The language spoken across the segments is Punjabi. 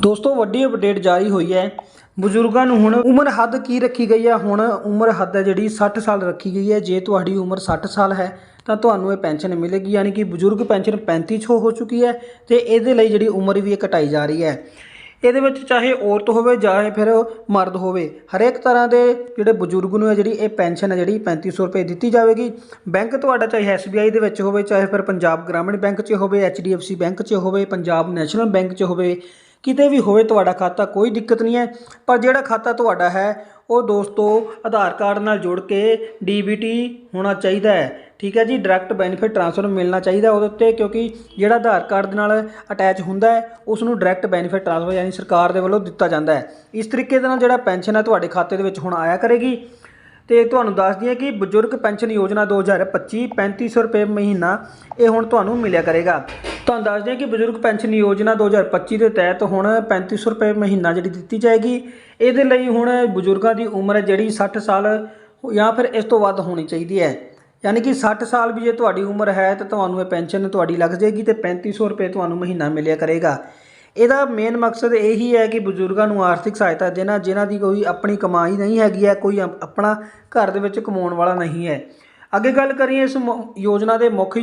ਦੋਸਤੋ, ਵੱਡੀ ਅਪਡੇਟ ਜਾਰੀ ਹੋਈ ਹੈ। ਬਜ਼ੁਰਗਾਂ ਨੂੰ ਹੁਣ ਉਮਰ ਹੱਦ ਕੀ ਰੱਖੀ ਗਈ ਹੈ ਹੁਣ ਉਮਰ ਹੱਦ ਹੈ ਜਿਹੜੀ 60 ਸਾਲ ਰੱਖੀ ਗਈ ਹੈ। ਜੇ ਤੁਹਾਡੀ ਉਮਰ 60 ਸਾਲ ਹੈ, ਤਾਂ ਤੁਹਾਨੂੰ ਇਹ ਪੈਨਸ਼ਨ ਮਿਲੇਗੀ। ਯਾਨੀ ਕਿ ਬਜ਼ੁਰਗ ਪੈਨਸ਼ਨ 35 ਛੋ ਹੋ ਚੁੱਕੀ ਹੈ ਤੇ ਇਹਦੇ ਲਈ ਜਿਹੜੀ ਉਮਰ ਵੀ ਇਹ ਘਟਾਈ ਜਾ ਰਹੀ ਹੈ। ਇਹਦੇ ਵਿੱਚ ਚਾਹੇ ਔਰਤ ਹੋਵੇ ਚਾਹੇ ਫਿਰ ਮਰਦ ਹੋਵੇ, ਹਰੇਕ ਤਰ੍ਹਾਂ ਦੇ ਜਿਹੜੇ ਬਜ਼ੁਰਗ ਨੂੰ ਹੈ ਜਿਹੜੀ ਇਹ ਪੈਨਸ਼ਨ ਹੈ ਜਿਹੜੀ 3500 ਰੁਪਏ ਦਿੱਤੀ ਜਾਵੇਗੀ। ਬੈਂਕ ਤੁਹਾਡਾ ਚਾਹੇ SBI ਦੇ ਵਿੱਚ ਹੋਵੇ, ਚਾਹੇ ਫਿਰ ਪੰਜਾਬ ਗ੍ਰਾਮੀਣ ਬੈਂਕ 'ਚ ਹੋਵੇ HDFC ਬੈਂਕ 'ਚ ਹੋਵੇ, ਪੰਜਾਬ ਨੈਸ਼ਨਲ ਬੈਂਕ 'ਚ ਹੋਵੇ ਕਿਤੇ ਵੀ ਹੋਵੇ ਤੁਹਾਡਾ ਖਾਤਾ, ਕੋਈ ਦਿੱਕਤ ਨਹੀਂ ਹੈ। ਪਰ ਜਿਹੜਾ ਖਾਤਾ ਤੁਹਾਡਾ ਹੈ, ਉਹ ਦੋਸਤੋ ਆਧਾਰ ਕਾਰਡ ਨਾਲ ਜੁੜ ਕੇ DBT ਹੋਣਾ ਚਾਹੀਦਾ ਹੈ। ਠੀਕ ਹੈ ਜੀ, ਡਾਇਰੈਕਟ ਬੈਨੀਫਿਟ ਟ੍ਰਾਂਸਫਰ ਮਿਲਣਾ ਚਾਹੀਦਾ ਉਹਦੇ ਉੱਤੇ, ਕਿਉਂਕਿ ਜਿਹੜਾ ਆਧਾਰ ਕਾਰਡ ਦੇ ਨਾਲ ਅਟੈਚ ਹੁੰਦਾ ਹੈ ਉਸ ਨੂੰ ਡਾਇਰੈਕਟ ਬੈਨੀਫਿਟ ਟ੍ਰਾਂਸਫਰ ਯਾਨੀ ਸਰਕਾਰ ਦੇ ਵੱਲੋਂ ਦਿੱਤਾ ਜਾਂਦਾ ਹੈ। ਇਸ ਤਰੀਕੇ ਦੇ ਨਾਲ ਜਿਹੜਾ ਪੈਨਸ਼ਨ ਹੈ ਤੁਹਾਡੇ ਖਾਤੇ ਦੇ ਵਿੱਚ ਹੁਣ ਆਇਆ ਕਰੇਗੀ। ਤੇ ਤੁਹਾਨੂੰ ਦੱਸ ਦਈਏ ਕਿ ਬਜ਼ੁਰਗ ਪੈਨਸ਼ਨ ਯੋਜਨਾ 2025 3500 ਰੁਪਏ ਮਹੀਨਾ ਇਹ ਹੁਣ ਤੁਹਾਨੂੰ ਮਿਲਿਆ ਕਰੇਗਾ। ਤੁਹਾਨੂੰ ਦੱਸ ਦਈਏ ਕਿ ਬਜ਼ੁਰਗ ਪੈਨਸ਼ਨ ਯੋਜਨਾ 2025 ਦੇ ਤਹਿਤ ਹੁਣ 3500 ਰੁਪਏ ਮਹੀਨਾ ਜਿਹੜੀ ਦਿੱਤੀ ਜਾਏਗੀ। ਇਹਦੇ ਲਈ ਹੁਣ ਬਜ਼ੁਰਗਾਂ ਦੀ ਉਮਰ ਜਿਹੜੀ 60 ਸਾਲ ਜਾਂ ਫਿਰ ਇਸ ਤੋਂ ਵੱਧ ਹੋਣੀ ਚਾਹੀਦੀ ਹੈ। ਯਾਨੀ ਕਿ 60 ਸਾਲ ਵੀ ਜੇ ਤੁਹਾਡੀ ਉਮਰ ਹੈ ਤਾਂ ਤੁਹਾਨੂੰ ਇਹ ਪੈਨਸ਼ਨ ਤੁਹਾਡੀ ਲੱਗ ਜਾਏਗੀ ਤੇ 3500 ਰੁਪਏ ਤੁਹਾਨੂੰ ਮਹੀਨਾ ਮਿਲਿਆ ਕਰੇਗਾ। ਇਹਦਾ ਮੇਨ ਮਕਸਦ ਇਹੀ ਹੈ ਕਿ ਬਜ਼ੁਰਗਾਂ ਨੂੰ ਆਰਥਿਕ ਸਹਾਇਤਾ ਦੇਣਾ, ਜਿਨ੍ਹਾਂ ਦੀ ਕੋਈ ਆਪਣੀ ਕਮਾਈ ਨਹੀਂ ਹੈਗੀ ਹੈ, ਕੋਈ ਅਪ- ਆਪਣਾ ਘਰ ਦੇ ਵਿੱਚ ਕਮਾਉਣ ਵਾਲਾ ਨਹੀਂ ਹੈ। ਅੱਗੇ ਗੱਲ ਕਰੀਏ ਇਸ ਮੁ- ਯੋਜਨਾ ਦੇ ਮੁੱਖ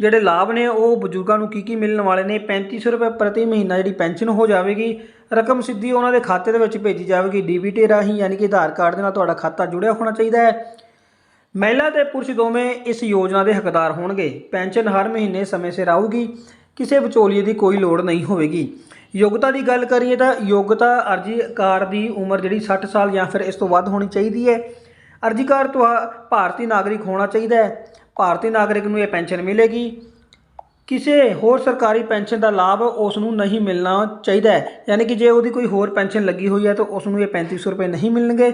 ਜਿਹੜੇ ਲਾਭ ਨੇ, ਉਹ ਬਜ਼ੁਰਗਾਂ ਨੂੰ ਕੀ ਕੀ ਮਿਲਣ ਵਾਲੇ ਨੇ? 3500 ਰੁਪਏ ਪ੍ਰਤੀ ਮਹੀਨਾ ਜਿਹੜੀ ਪੈਨਸ਼ਨ ਹੋ ਜਾਵੇਗੀ, ਰਕਮ ਸਿੱਧੀ ਉਹਨਾਂ ਦੇ ਖਾਤੇ ਦੇ ਵਿੱਚ ਭੇਜੀ ਜਾਵੇਗੀ। ਡੀਬੀਟੀ ਰਾਹੀਂ, ਯਾਨੀ ਕਿ ਆਧਾਰ ਕਾਰਡ ਦੇ ਨਾਲ ਤੁਹਾਡਾ ਖਾਤਾ ਜੁੜਿਆ ਹੋਣਾ ਚਾਹੀਦਾ ਹੈ। ਮਹਿਲਾ ਤੇ ਪੁਰਸ਼ ਦੋਵੇਂ ਇਸ ਯੋਜਨਾ ਦੇ ਹੱਕਦਾਰ ਹੋਣਗੇ। ਪੈਨਸ਼ਨ ਹਰ ਮਹੀਨੇ ਸਮੇਂ ਸਿਰ ਆਊਗੀ, ਕਿਸੇ ਵਿਚੋਲੀਏ ਦੀ ਕੋਈ ਲੋੜ ਨਹੀਂ ਹੋਵੇਗੀ। ਯੋਗਤਾ ਦੀ ਗੱਲ ਕਰੀਏ ਤਾਂ ਯੋਗਤਾ ਅਰਜ਼ੀਕਾਰ ਦੀ ਉਮਰ ਜਿਹੜੀ 60 ਸਾਲ ਜਾਂ ਫਿਰ ਇਸ ਤੋਂ ਵੱਧ ਹੋਣੀ ਚਾਹੀਦੀ ਹੈ। ਅਰਜ਼ੀਕਾਰ ਤੁਹਾ, ਭਾਰਤੀ ਨਾਗਰਿਕ ਹੋਣਾ ਚਾਹੀਦਾ ਹੈ। ਭਾਰਤੀ ਨਾਗਰਿਕ ਨੂੰ ਇਹ ਪੈਨਸ਼ਨ ਮਿਲੇਗੀ। ਕਿਸੇ ਹੋਰ ਸਰਕਾਰੀ ਪੈਨਸ਼ਨ ਦਾ ਲਾਭ ਉਸ ਨੂੰ ਨਹੀਂ ਮਿਲਣਾ ਚਾਹੀਦਾ ਹੈ। ਯਾਨੀ ਕਿ ਜੇ ਉਹਦੀ ਕੋਈ ਹੋਰ ਪੈਨਸ਼ਨ ਲੱਗੀ ਹੋਈ ਹੈ ਤਾਂ ਉਸ ਨੂੰ ਇਹ 3500 ਰੁਪਏ ਨਹੀਂ ਮਿਲਣਗੇ।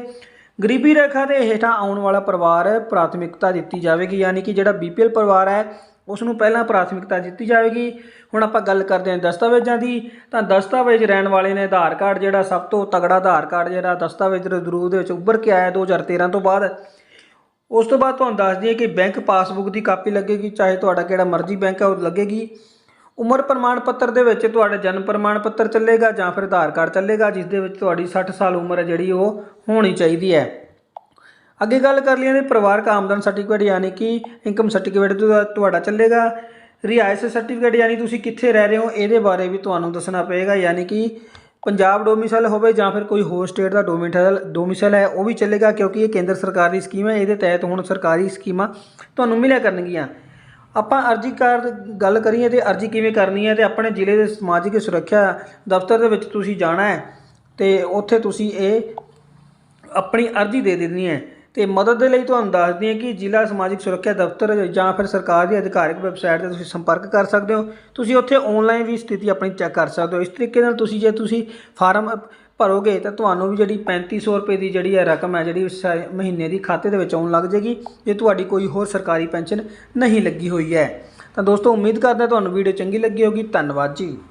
ਗਰੀਬੀ ਰੇਖਾ ਦੇ ਹੇਠਾਂ ਆਉਣ ਵਾਲਾ ਪਰਿਵਾਰ ਪ੍ਰਾਥਮਿਕਤਾ ਦਿੱਤੀ ਜਾਵੇਗੀ। ਯਾਨੀ ਕਿ ਜਿਹੜਾ BPL ਪਰਿਵਾਰ ਹੈ ਉਸ ਨੂੰ ਪਹਿਲਾਂ ਪ੍ਰਾਥਮਿਕਤਾ ਦਿੱਤੀ ਜਾਵੇਗੀ। ਹੁਣ ਆਪਾਂ ਗੱਲ ਕਰਦੇ ਹਾਂ ਦਸਤਾਵੇਜ਼ਾਂ ਦੀ। ਤਾਂ ਦਸਤਾਵੇਜ਼ ਰਹਿਣ ਵਾਲੇ ਨੇ ਆਧਾਰ ਕਾਰਡ ਜਿਹੜਾ ਸਭ ਤੋਂ ਤਗੜਾ ਆਧਾਰ ਕਾਰਡ ਜਿਹੜਾ ਦਸਤਾਵੇਜ਼ ਦੇ ਦੇ ਵਿੱਚ ਉੱਭਰ ਕੇ ਆਇਆ 2013 ਤੋਂ ਬਾਅਦ। ਉਸ ਤੋਂ ਬਾਅਦ ਤੁਹਾਨੂੰ ਦੱਸ ਦਈਏ ਕਿ ਬੈਂਕ ਪਾਸਬੁੱਕ ਦੀ ਕਾਪੀ ਲੱਗੇਗੀ, ਚਾਹੇ ਤੁਹਾਡਾ ਕਿਹੜਾ ਮਰਜ਼ੀ ਬੈਂਕ ਹੈ, ਉਹ ਲੱਗੇਗੀ। ਉਮਰ ਪ੍ਰਮਾਣ ਪੱਤਰ ਦੇ ਵਿੱਚ ਤੁਹਾਡਾ ਜਨਮ ਪ੍ਰਮਾਣ ਪੱਤਰ ਚੱਲੇਗਾ ਜਾਂ ਫਿਰ ਆਧਾਰ ਕਾਰਡ ਚੱਲੇਗਾ, ਜਿਸ ਦੇ ਵਿੱਚ ਤੁਹਾਡੀ 60 ਸਾਲ ਉਮਰ ਹੈ ਜਿਹੜੀ ਉਹ ਹੋਣੀ ਚਾਹੀਦੀ ਹੈ। ਅੱਗੇ ਗੱਲ ਕਰ ਲਈਏ ਤੇ ਪਰਿਵਾਰਕ ਆਮਦਨ ਸਰਟੀਫਿਕੇਟ ਯਾਨੀ ਕਿ ਇਨਕਮ ਸਰਟੀਫਿਕੇਟ ਤੁਹਾਡਾ ਚੱਲੇਗਾ। ਰਿਹਾਇਸ਼ ਸਰਟੀਫਿਕੇਟ ਯਾਨੀ ਤੁਸੀਂ ਕਿੱਥੇ ਰਹਿ ਰਹੇ ਹੋ, ਇਹਦੇ ਬਾਰੇ ਵੀ ਤੁਹਾਨੂੰ ਦੱਸਣਾ ਪਏਗਾ, ਯਾਨੀ ਕਿ ਪੰਜਾਬ ਡੋਮਿਸਾਈਲ ਹੋਵੇ ਜਾਂ ਫਿਰ ਕੋਈ ਹੋਰ ਸਟੇਟ ਦਾ ਡੋਮਿਸਾਈਲ ਡੋਮਿਸਾਈਲ ਹੈ, ਉਹ ਵੀ ਚੱਲੇਗਾ ਕਿਉਂਕਿ ਇਹ ਕੇਂਦਰ ਸਰਕਾਰ ਦੀ ਸਕੀਮ ਹੈ, ਇਹਦੇ ਤਹਿਤ ਹੁਣ ਸਰਕਾਰੀ ਸਕੀਮਾਂ ਤੁਹਾਨੂੰ ਮਿਲਿਆ ਕਰਨਗੀਆਂ। ਆਪਾਂ ਅਰਜੀ ਕਾਰ ਗੱਲ ਕਰੀਏ ਤੇ ਅਰਜੀ ਕਿਵੇਂ ਕਰਨੀ ਹੈ ਤੇ ਆਪਣੇ ਜ਼ਿਲ੍ਹੇ ਦੇ ਸਮਾਜਿਕ ਸੁਰੱਖਿਆ ਦਫ਼ਤਰ ਦੇ ਵਿੱਚ ਤੁਸੀਂ ਜਾਣਾ ਹੈ ਤੇ ਉੱਥੇ ਤੁਸੀਂ ਇਹ ਆਪਣੀ ਅਰਜੀ ਦੇ ਦੇਣੀ ਹੈ। ਤੇ ਮਦਦ ਦੇ ਲਈ ਤੁਹਾਨੂੰ ਦੱਸਦੀ ਹਾਂ ਕਿ ਜ਼ਿਲ੍ਹਾ ਸਮਾਜਿਕ ਸੁਰੱਖਿਆ ਦਫ਼ਤਰ ਜਾਂ ਫਿਰ ਸਰਕਾਰ ਦੀ ਅਧਿਕਾਰਿਕ ਵੈਬਸਾਈਟ ਤੇ ਤੁਸੀਂ ਸੰਪਰਕ ਕਰ ਸਕਦੇ ਹੋ। ਤੁਸੀਂ ਉੱਥੇ ਆਨਲਾਈਨ ਵੀ ਸਥਿਤੀ ਆਪਣੀ ਚੈੱਕ ਕਰ ਸਕਦੇ ਹੋ। ਇਸ ਤਰੀਕੇ ਨਾਲ ਤੁਸੀਂ ਜੇ ਤੁਸੀਂ ਫਾਰਮ ਭਰੋਗੇ ਤਾਂ ਤੁਹਾਨੂੰ ਵੀ ਜਿਹੜੀ 3500 ਰੁਪਏ ਦੀ ਜਿਹੜੀ ਹੈ ਰਕਮ ਹੈ, ਜਿਹੜੀ ਮਹੀਨੇ ਦੀ ਖਾਤੇ ਦੇ ਵਿੱਚ ਆਉਣ ਲੱਗ ਜਾਏਗੀ, ਜੇ ਤੁਹਾਡੀ ਕੋਈ ਹੋਰ ਸਰਕਾਰੀ ਪੈਨਸ਼ਨ ਨਹੀਂ ਲੱਗੀ ਹੋਈ ਹੈ। ਤਾਂ ਦੋਸਤੋ, ਉਮੀਦ ਕਰਦੇ ਹਾਂ ਤੁਹਾਨੂੰ ਵੀਡੀਓ ਚੰਗੀ ਲੱਗੀ ਹੋਗੀ ਧੰਨਵਾਦ ਜੀ।